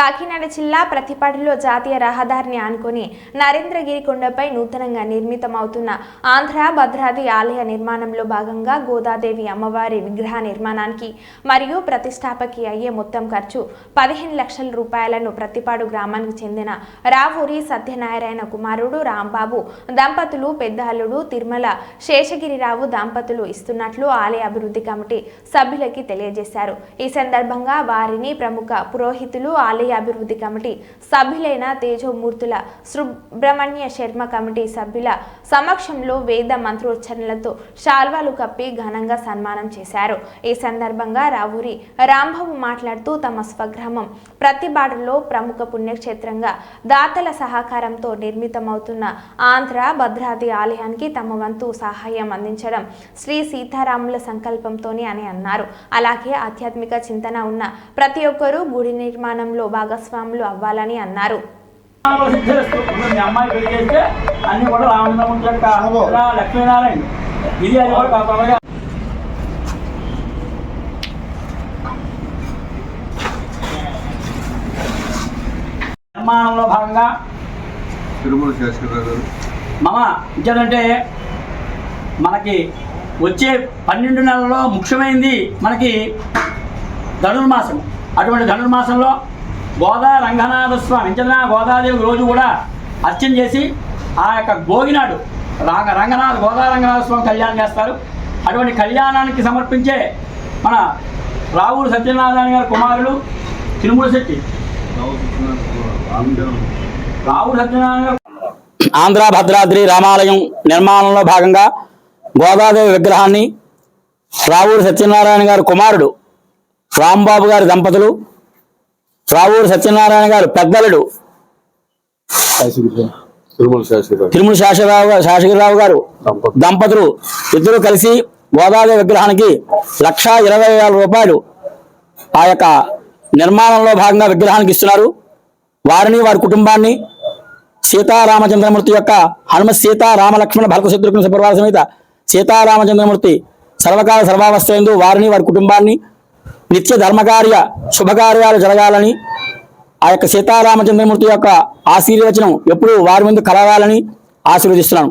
కాకినాడ జిల్లా ప్రతిపాడులో జాతీయ రహదారిని ఆనుకొని నరేంద్రగిరి కొండపై నూతనంగా నిర్మితమవుతున్న ఆంధ్ర భద్రాది ఆలయ నిర్మాణంలో భాగంగా గోదాదేవి అమ్మవారి విగ్రహ నిర్మాణానికి మరియు ప్రతిష్టాపకి అయ్యే మొత్తం ఖర్చు పదిహేను లక్షల రూపాయలను ప్రతిపాడు గ్రామానికి చెందిన రావూరి సత్యనారాయణ కుమారుడు రాంబాబు దంపతులు పెద్ద అల్లుడు తిరుమల శేషగిరిరావు దంపతులు ఇస్తున్నట్లు ఆలయ అభివృద్ధి కమిటీ సభ్యులకి తెలియజేశారు. ఈ సందర్భంగా వారిని ప్రముఖ పురోహితులు ఆలయ అభివృద్ధి కమిటీ సభ్యులైన తేజోమూర్తుల సుబ్రహ్మణ్య శర్మ కమిటీ సభ్యుల సమక్షంలో వేద మంత్రోచ్చరణలతో శాల్వాలు కప్పి ఘనంగా సన్మానం చేశారు. ఈ సందర్భంగా రావూరి రాంబాబు మాట్లాడుతూ తమ స్వగ్రామం ప్రతిబాడులో ప్రముఖ పుణ్యక్షేత్రంగా దాతల సహకారంతో నిర్మితమవుతున్న ఆంధ్ర భద్రాది ఆలయానికి తమ వంతు సహాయం అందించడం శ్రీ సీతారాముల సంకల్పంతోనే అని అన్నారు. అలాగే ఆధ్యాత్మిక చింతన ఉన్న ప్రతి ఒక్కరూ గుడి నిర్మాణంలో భాగస్వాములు అవ్వాలని అన్నారు. నిర్మాణంలో భాగంగా తిరుమల శాస్త్రి గారు. మమ ఇంకేంటంటే మనకి వచ్చే పన్నెండు నెలల్లో ముఖ్యమైనది మనకి ధనుర్మాసం. అటువంటి ధనుర్మాసంలో గోదా రంగనాథ స్వామి ఇంచనా గోదాదేవి రోజు కూడా అర్చన చేసి ఆ యొక్క భోగినాడు రాంగ రంగనాథ గోదా రంగనాథ స్వామి కళ్యాణం చేస్తారు. అటువంటి కళ్యాణానికి సమర్పించే మన రావుడు సత్యనారాయణ గారి కుమారుడు తిరుమల శెట్టి. రావుడు సత్యనారాయణ గారు ఆంధ్ర భద్రాద్రి రామాలయం నిర్మాణంలో భాగంగా గోదాదేవి విగ్రహాన్ని రావూరు సత్యనారాయణ గారి కుమారుడు రాంబాబు గారి దంపతులు రావూరు సత్యనారాయణ గారు పెద్దలుడు. తిరుమల శాసరావు గారు శాసగిరిరావు గారు దంపతులు. ఇద్దరు కలిసి గోదాదేవి విగ్రహానికి లక్షా ఇరవై వేల రూపాయలు ఆ యొక్క నిర్మాణంలో భాగంగా విగ్రహానికి ఇస్తున్నారు. వారిని వారి కుటుంబాన్ని సీతారామచంద్రమూర్తి యొక్క హనుమ సీతారామ లక్ష్మణ భరత శత్రుఘ్న సుపరివార సమేత సీతారామచంద్రమూర్తి సర్వకాల సర్వావస్థయందు వారిని వారి కుటుంబాన్ని నిత్య ధర్మకార్య శుభకార్యాలు జరగాలని ఆ యొక్క సీతారామచంద్రమూర్తి యొక్క ఆశీర్వచనం ఎప్పుడూ వారి ముందు కలగాలని ఆశీర్వదిస్తున్నాను.